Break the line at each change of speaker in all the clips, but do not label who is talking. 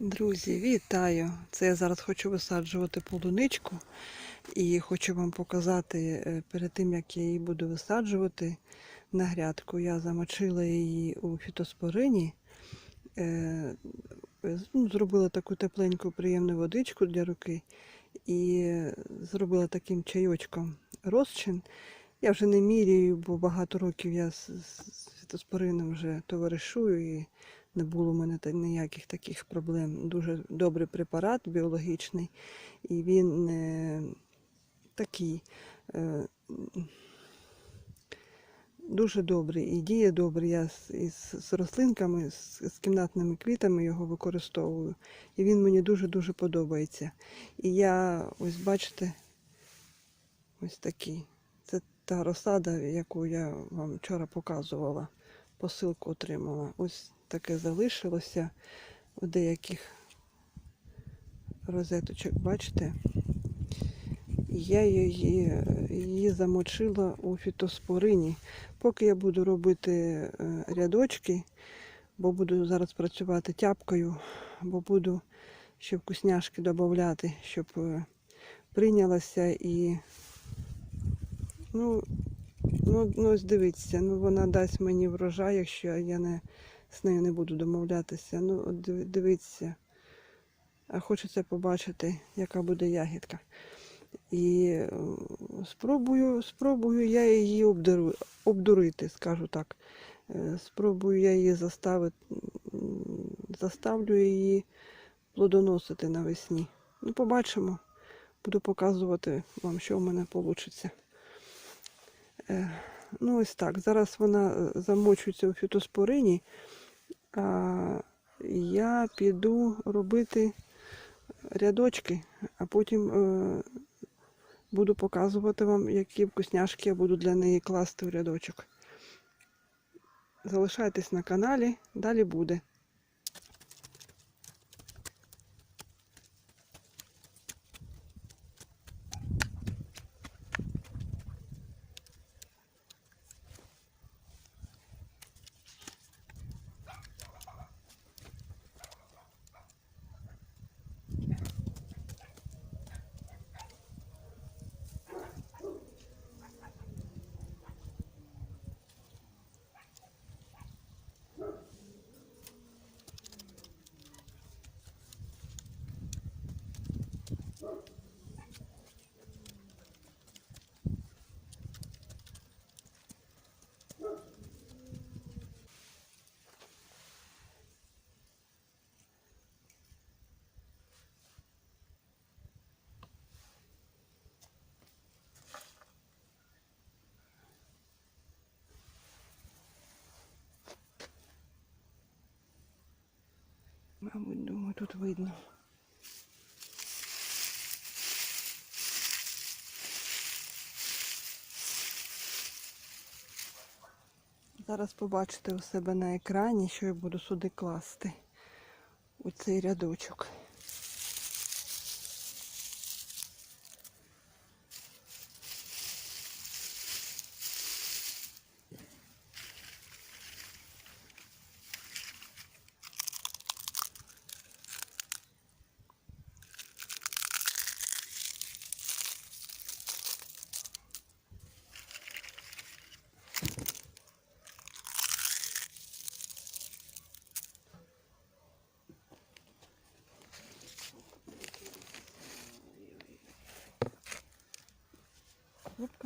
Друзі, вітаю! Це я зараз хочу висаджувати полуничку і хочу вам показати е, перед тим, як я її буду висаджувати на грядку. Я замочила її у фітоспорині, е, ну, зробила таку тепленьку приємну водичку для руки і зробила таким чайочком розчин. Я вже не міряю, бо багато років я з, фітоспорином вже товаришую і не було в мене ніяких таких проблем. Дуже добрий препарат біологічний, і він е, такий е, дуже добрий і діє добре. Я з, із, з рослинками, з, з кімнатними квітами його використовую. І він мені дуже-дуже подобається. І я, ось бачите, ось такий. Це та розсада, яку я вам вчора показувала, посилку отримала. Ось таке залишилося у деяких розеточок, бачите? Я її, її замочила у фітоспорині. Поки я буду робити е, рядочки, бо буду зараз працювати тяпкою, бо буду ще вкусняшки додати, щоб е, прийнялася і ну, ну, ну дивіться, ну вона дасть мені врожай, якщо я не з нею не буду домовлятися. Ну, дивіться. А хочеться побачити, яка буде ягідка. І е, спробую, спробую я її обдурити, скажу так. Е, Спробую я її заставити, заставлю її плодоносити навесні. Ну, побачимо. Буду показувати вам, що в мене вийде. Ну, ось так. Зараз вона е, замочується у фітоспорині, а я піду робити рядочки, а потім е, буду показувати вам, які вкусняшки я буду для неї класти в рядочок. Залишайтесь на каналі, далі буде. Мабуть, думаю, тут видно. Зараз побачите у себе на екрані, що я буду сюди класти у цей рядочок.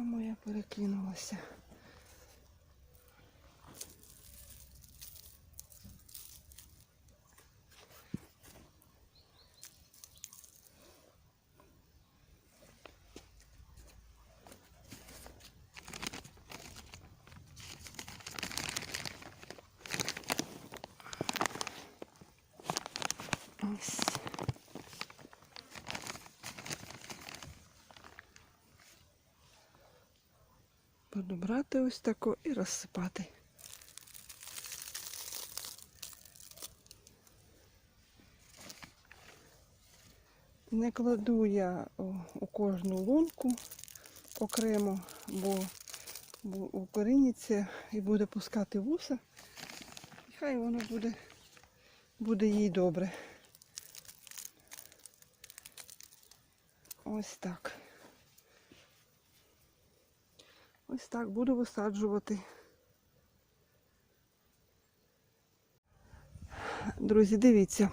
Моя перекинулася. Подобрати ось таку і розсипати. Не кладу я у кожну лунку окремо, бо, бо укорініться і буде пускати вуса, хай воно буде, буде їй добре. Ось так. Ось так буду висаджувати. Друзі, дивіться.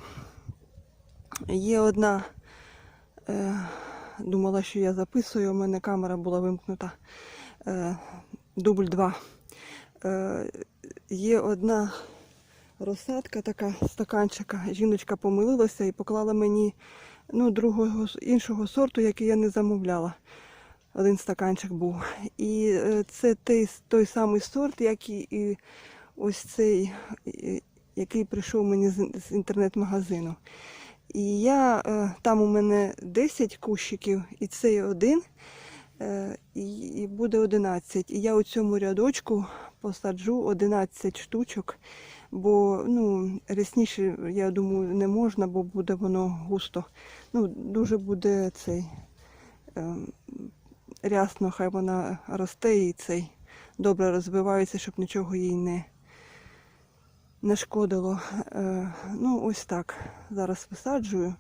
Є одна, е, думала, що я записую, у мене камера була вимкнута. Е, дубль 2. Е, є одна розсадка, така стаканчика. Жіночка помилилася і поклала мені ну, другого іншого сорту, який я не замовляла. Один стаканчик був. І е, це той, той самий сорт, як і, ось цей, який прийшов мені з, з інтернет-магазину. І я, е, там у мене 10 кущиків, і цей один, е, і, буде 11. І я у цьому рядочку посаджу 11 штучок, бо ну, рясніше, я думаю, не можна, бо буде воно густо. Ну, дуже буде цей е, рясно, хай вона росте і цей добре розбивається, щоб нічого їй не, не шкодило. Е, ну, ось так. Зараз висаджую.